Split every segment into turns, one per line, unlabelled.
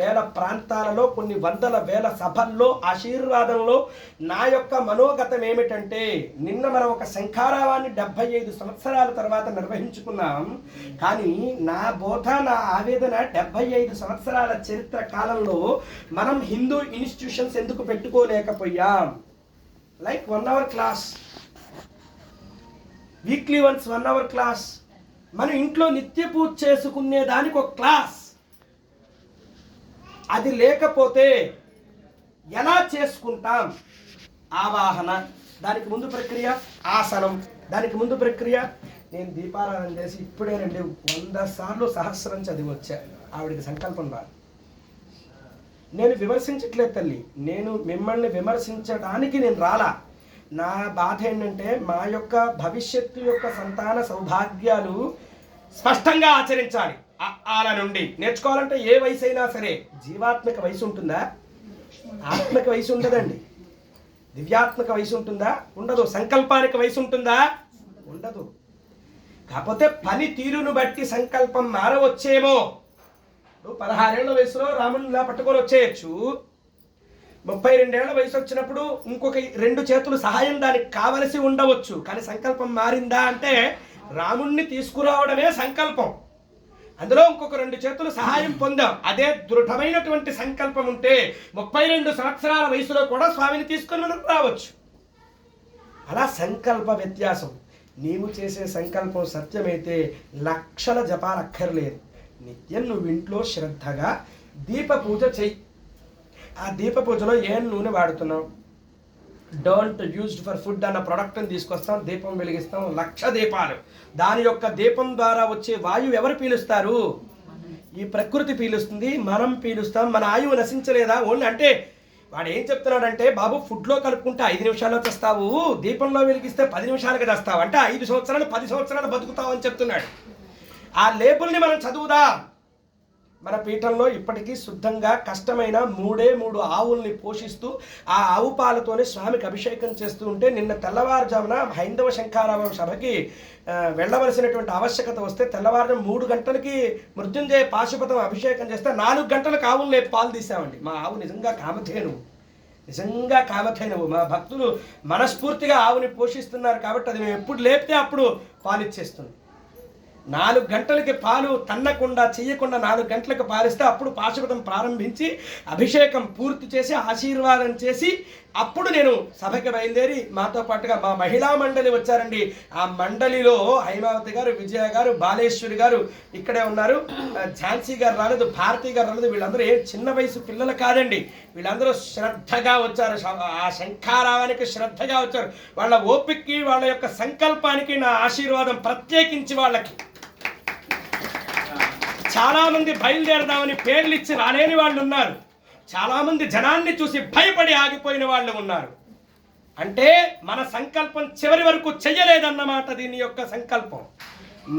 వేల ప్రాంతాలలో కొన్ని వందల వేల సభల్లో ఆశీర్వాదంలో నా యొక్క మనోగతం ఏమిటంటే నిన్న మనం ఒక శంఖారావాన్ని డెబ్బై ఐదు సంవత్సరాల తర్వాత నిర్వహించుకున్నాం. కానీ నా బోధ నా ఆవేదన డెబ్బై ఐదు సంవత్సరాల చరిత్ర కాలంలో మనం హిందూ ఇన్స్టిట్యూషన్స్ ఎందుకు పెట్టుకోలేకపోయాం? Like one hour class. Weekly once one hour class. మనం ఇంట్లో నిత్య పూజ చేసుకునే దానికి ఒక క్లాస్. అది లేకపోతే ఎలా చేసుకుంటాం? ఆవాహన దానికి ముందు ప్రక్రియ ఆసనం దానికి ముందు ప్రక్రియ. నేను దీపారాధన చేసి ఇప్పుడే రండి వంద సార్లు సహస్రం చదివి వచ్చా ఆవిడకి సంకల్పం రాదు. నేను విమర్శించట్లేదు తల్లి. నేను మిమ్మల్ని విమర్శించడానికి నేను రాలా. నా బాధ ఏంటంటే మా యొక్క భవిష్యత్తు యొక్క సంతాన సౌభాగ్యాలు స్పష్టంగా ఆచరించాలి. అలా నుండి. నేర్చుకోవాలంటే ఏ వయసు అయినా సరే జీవాత్మక వయసు ఉంటుందా? ఆత్మక వయసు ఉండదండి. దివ్యాత్మక వయసు ఉంటుందా? ఉండదు. సంకల్పానికి వయసు ఉంటుందా? ఉండదు. కాకపోతే పని తీరును బట్టి సంకల్పం మారవచ్చేమో. నువ్వు పదహారేళ్ళ వయసులో రాముని ఇలా పట్టుకొని వచ్చేయచ్చు. ముప్పై రెండేళ్ళ వయసు వచ్చినప్పుడు ఇంకొక రెండు చేతులు సహాయం దానికి కావలసి ఉండవచ్చు. కానీ సంకల్పం మారిందా అంటే రాముణ్ణి తీసుకురావడమే సంకల్పం. అందులో ఇంకొక రెండు చేతులు సహాయం పొందాం. అదే దృఢమైనటువంటి సంకల్పం ఉంటే ముప్పై రెండు సంవత్సరాల వయసులో కూడా స్వామిని తీసుకొని మనం రావచ్చు. అలా సంకల్ప వ్యత్యాసం. నీవు చేసే సంకల్పం సత్యమైతే లక్షల జపాలు అక్కర్లేదు. నిత్యం నువ్వు ఇంట్లో శ్రద్ధగా దీప పూజ చెయ్యి. ఆ దీప పూజలో ఏం నూనె వాడుతున్నావు? డోంట్ యూజ్డ్ ఫర్ ఫుడ్ అన్న ప్రోడక్ట్ని తీసుకొస్తాం దీపం వెలిగిస్తాం లక్ష దీపాలు. దాని యొక్క దీపం ద్వారా వచ్చే వాయువు ఎవరు పీలుస్తారు? ఈ ప్రకృతి పీలుస్తుంది మనం పీలుస్తాం మన ఆయువు నశించలేదా? ఓన్లీ అంటే వాడు ఏం చెప్తున్నాడంటే బాబు ఫుడ్లో కలుపుకుంటే ఐదు నిమిషాల్లో తెస్తావు దీపంలో వెలిగిస్తే పది నిమిషాలుగా తెస్తావు అంటే ఐదు సంవత్సరాలు పది సంవత్సరాలు బతుకుతావు అని చెప్తున్నాడు. ఆ లేబుల్ని మనం చదువుదాం. మన పీఠంలో ఇప్పటికీ శుద్ధంగా కష్టమైన మూడే మూడు ఆవుల్ని పోషిస్తూ ఆ ఆవు పాలతోనే స్వామికి అభిషేకం చేస్తూ ఉంటే నిన్న తెల్లవారుజామున హైందవ శంఖారావం సభకి వెళ్ళవలసినటువంటి ఆవశ్యకత వస్తే తెల్లవారుజాము మూడు గంటలకి మృత్యుంజయ పాశుపతం అభిషేకం చేస్తే నాలుగు గంటలకు ఆవులు పాలు తీసామండి. మా ఆవు నిజంగా కామధేను నిజంగా కామధేనువు. మా భక్తులు మనస్ఫూర్తిగా ఆవుని పోషిస్తున్నారు కాబట్టి అది మేము ఎప్పుడు లేపితే అప్పుడు పాలు ఇచ్చేస్తుంది. నాలుగు గంటలకి పాలు తన్నకుండా చేయకుండా నాలుగు గంటలకు పాలిస్తే అప్పుడు పాశుపతం ప్రారంభించి అభిషేకం పూర్తి చేసి ఆశీర్వాదం చేసి అప్పుడు నేను సభకి బయలుదేరి మాతో పాటుగా మా మహిళా మండలి వచ్చారండి. ఆ మండలిలో హైమావతి గారు విజయ గారు బాలేశ్వరి గారు ఇక్కడే ఉన్నారు. ఝాన్సీ గారు రాలేదు భారతి గారు రాలేదు. వీళ్ళందరూ ఏ చిన్న వయసు పిల్లలు కాదండి. వీళ్ళందరూ శ్రద్ధగా వచ్చారు. ఆ శంఖారావానికి శ్రద్ధగా వచ్చారు. వాళ్ళ ఓపికకి వాళ్ళ యొక్క సంకల్పానికి నా ఆశీర్వాదం ప్రత్యేకించి వాళ్ళకి. చాలామంది బయలుదేరదామని పేర్లు ఇచ్చి రాలేని వాళ్ళు ఉన్నారు. చాలామంది జనాన్ని చూసి భయపడి ఆగిపోయిన వాళ్ళు ఉన్నారు. అంటే మన సంకల్పం చివరి వరకు చెయ్యలేదన్నమాట దీని యొక్క సంకల్పం.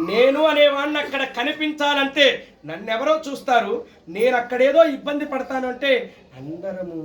నేను అనేవాడిని అక్కడ కనిపించాలంటే నన్నెవరో చూస్తారు. నేను అక్కడేదో ఇబ్బంది పడతాను అంటే అందరము